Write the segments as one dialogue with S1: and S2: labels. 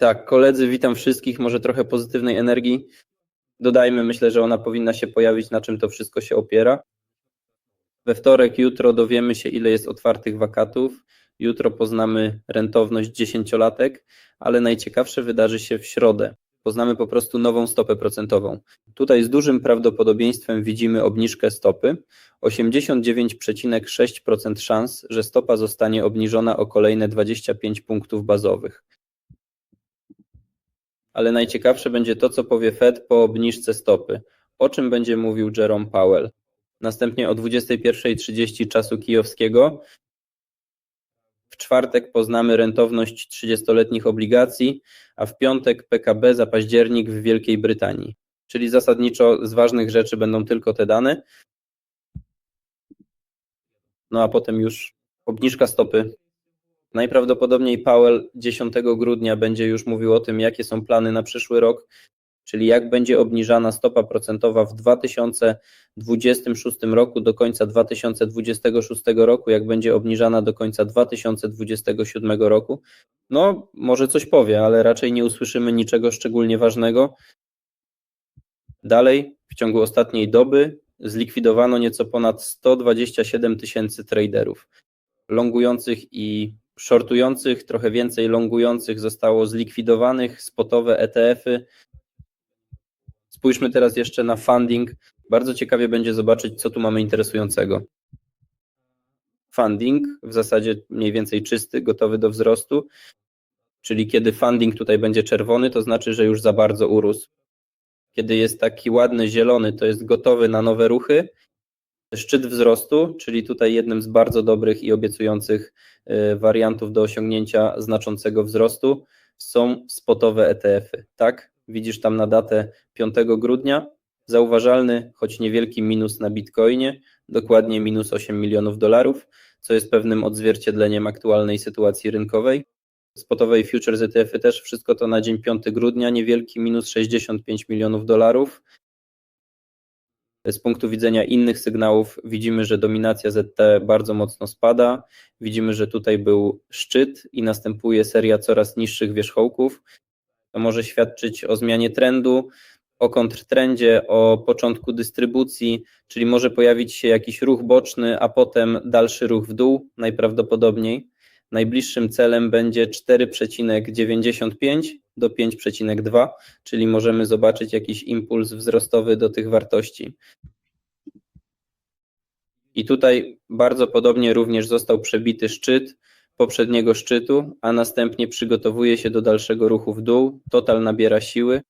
S1: Tak, koledzy, witam wszystkich. Może trochę pozytywnej energii. Dodajmy, myślę, że ona powinna się pojawić, na czym to wszystko się opiera. We wtorek, jutro dowiemy się, ile jest otwartych wakatów. Jutro poznamy rentowność dziesięciolatek, ale najciekawsze wydarzy się w środę. Poznamy po prostu nową stopę procentową. Tutaj z dużym prawdopodobieństwem widzimy obniżkę stopy. 89,6% szans, że stopa zostanie obniżona o kolejne 25 punktów bazowych ale najciekawsze będzie to, co powie Fed po obniżce stopy. O czym będzie mówił Jerome Powell. Następnie o 21.30 czasu kijowskiego w czwartek poznamy rentowność 30-letnich obligacji, a w piątek PKB za październik w Wielkiej Brytanii. Czyli zasadniczo z ważnych rzeczy będą tylko te dane. No a potem już obniżka stopy Najprawdopodobniej Powell 10 grudnia będzie już mówił o tym, jakie są plany na przyszły rok, czyli jak będzie obniżana stopa procentowa w 2026 roku do końca 2026 roku, jak będzie obniżana do końca 2027 roku. No, może coś powie, ale raczej nie usłyszymy niczego szczególnie ważnego. Dalej, w ciągu ostatniej doby zlikwidowano nieco ponad 127 tysięcy traderów longujących i shortujących, trochę więcej longujących zostało zlikwidowanych, spotowe ETF-y. Spójrzmy teraz jeszcze na funding. Bardzo ciekawie będzie zobaczyć, co tu mamy interesującego. Funding w zasadzie mniej więcej czysty, gotowy do wzrostu, czyli kiedy funding tutaj będzie czerwony, to znaczy, że już za bardzo urósł. Kiedy jest taki ładny zielony, to jest gotowy na nowe ruchy szczyt wzrostu, czyli tutaj jednym z bardzo dobrych i obiecujących wariantów do osiągnięcia znaczącego wzrostu są spotowe ETF-y. Tak, widzisz tam na datę 5 grudnia zauważalny, choć niewielki minus na Bitcoinie, dokładnie minus 8 milionów dolarów, co jest pewnym odzwierciedleniem aktualnej sytuacji rynkowej. Spotowe i futures ETF-y też wszystko to na dzień 5 grudnia, niewielki minus 65 milionów dolarów, z punktu widzenia innych sygnałów widzimy, że dominacja ZT bardzo mocno spada. Widzimy, że tutaj był szczyt i następuje seria coraz niższych wierzchołków. To może świadczyć o zmianie trendu, o kontrtrendzie, o początku dystrybucji, czyli może pojawić się jakiś ruch boczny, a potem dalszy ruch w dół najprawdopodobniej. Najbliższym celem będzie 4,95 do 5,2, czyli możemy zobaczyć jakiś impuls wzrostowy do tych wartości. I tutaj bardzo podobnie również został przebity szczyt poprzedniego szczytu, a następnie przygotowuje się do dalszego ruchu w dół. Total nabiera siły.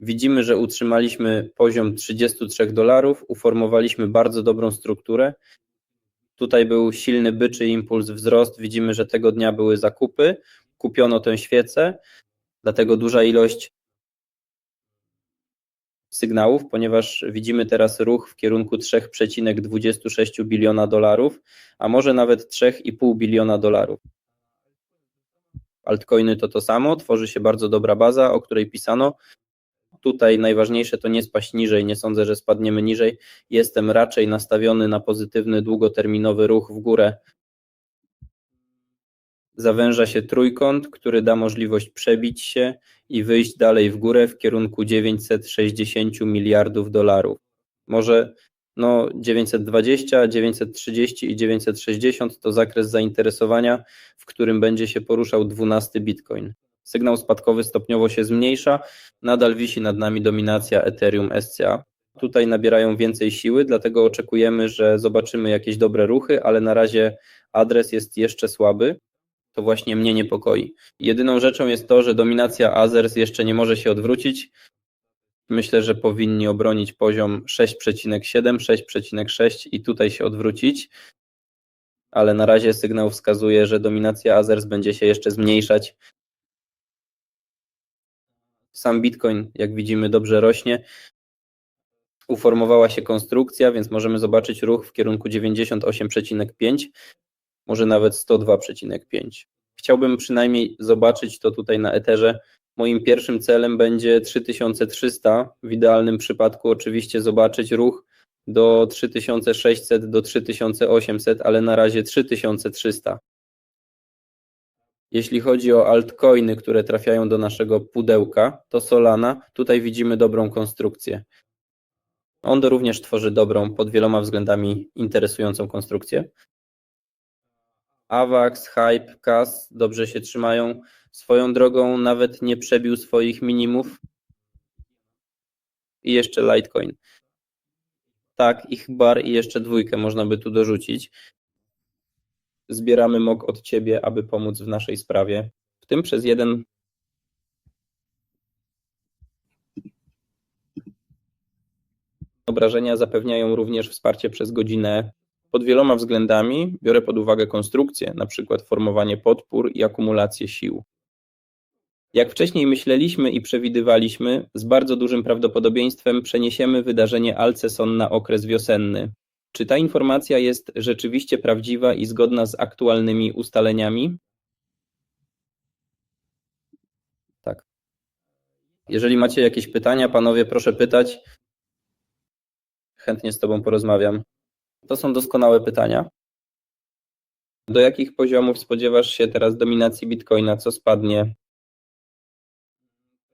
S1: Widzimy, że utrzymaliśmy poziom 33 dolarów, uformowaliśmy bardzo dobrą strukturę. Tutaj był silny byczy impuls wzrost. Widzimy, że tego dnia były zakupy. Kupiono tę świecę, dlatego duża ilość sygnałów, ponieważ widzimy teraz ruch w kierunku 3,26 biliona dolarów, a może nawet 3,5 biliona dolarów. Altcoiny to to samo, tworzy się bardzo dobra baza, o której pisano. Tutaj najważniejsze to nie spaść niżej, nie sądzę, że spadniemy niżej. Jestem raczej nastawiony na pozytywny, długoterminowy ruch w górę zawęża się trójkąt, który da możliwość przebić się i wyjść dalej w górę w kierunku 960 miliardów dolarów. Może no 920, 930 i 960 to zakres zainteresowania, w którym będzie się poruszał 12 Bitcoin. Sygnał spadkowy stopniowo się zmniejsza, nadal wisi nad nami dominacja Ethereum SCA. Tutaj nabierają więcej siły, dlatego oczekujemy, że zobaczymy jakieś dobre ruchy, ale na razie adres jest jeszcze słaby to właśnie mnie niepokoi. Jedyną rzeczą jest to, że dominacja Azers jeszcze nie może się odwrócić. Myślę, że powinni obronić poziom 6,7, 6,6 i tutaj się odwrócić. Ale na razie sygnał wskazuje, że dominacja Azers będzie się jeszcze zmniejszać. Sam Bitcoin, jak widzimy, dobrze rośnie. Uformowała się konstrukcja, więc możemy zobaczyć ruch w kierunku 98,5 może nawet 102,5. Chciałbym przynajmniej zobaczyć to tutaj na Etherze. Moim pierwszym celem będzie 3300, w idealnym przypadku oczywiście zobaczyć ruch do 3600, do 3800, ale na razie 3300. Jeśli chodzi o altcoiny, które trafiają do naszego pudełka, to Solana, tutaj widzimy dobrą konstrukcję. On również tworzy dobrą, pod wieloma względami interesującą konstrukcję. Avax, Hype, Cas dobrze się trzymają. Swoją drogą nawet nie przebił swoich minimów. I jeszcze Litecoin. Tak, ich bar i jeszcze dwójkę można by tu dorzucić. Zbieramy mok od Ciebie, aby pomóc w naszej sprawie. W tym przez jeden Obrażenia zapewniają również wsparcie przez godzinę pod wieloma względami. Biorę pod uwagę konstrukcję, na przykład formowanie podpór i akumulację sił. Jak wcześniej myśleliśmy i przewidywaliśmy, z bardzo dużym prawdopodobieństwem przeniesiemy wydarzenie Alceson na okres wiosenny. Czy ta informacja jest rzeczywiście prawdziwa i zgodna z aktualnymi ustaleniami? Tak. Jeżeli macie jakieś pytania, panowie, proszę pytać. Chętnie z Tobą porozmawiam. To są doskonałe pytania. Do jakich poziomów spodziewasz się teraz dominacji Bitcoina? Co spadnie?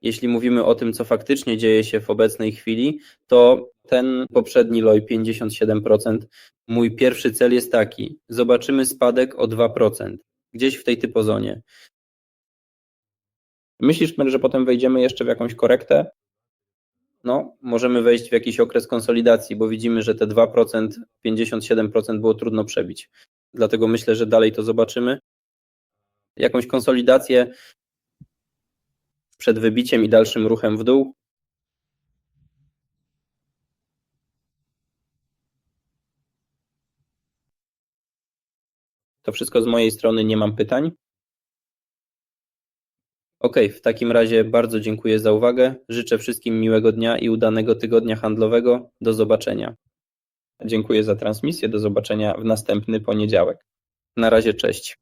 S1: Jeśli mówimy o tym, co faktycznie dzieje się w obecnej chwili, to ten poprzedni LOI 57%. Mój pierwszy cel jest taki: zobaczymy spadek o 2%, gdzieś w tej typozonie. Myślisz, że potem wejdziemy jeszcze w jakąś korektę? No, możemy wejść w jakiś okres konsolidacji, bo widzimy, że te 2%, 57% było trudno przebić. Dlatego myślę, że dalej to zobaczymy. Jakąś konsolidację przed wybiciem i dalszym ruchem w dół. To wszystko z mojej strony, nie mam pytań. Ok, w takim razie bardzo dziękuję za uwagę. Życzę wszystkim miłego dnia i udanego tygodnia handlowego. Do zobaczenia. Dziękuję za transmisję. Do zobaczenia w następny poniedziałek. Na razie, cześć.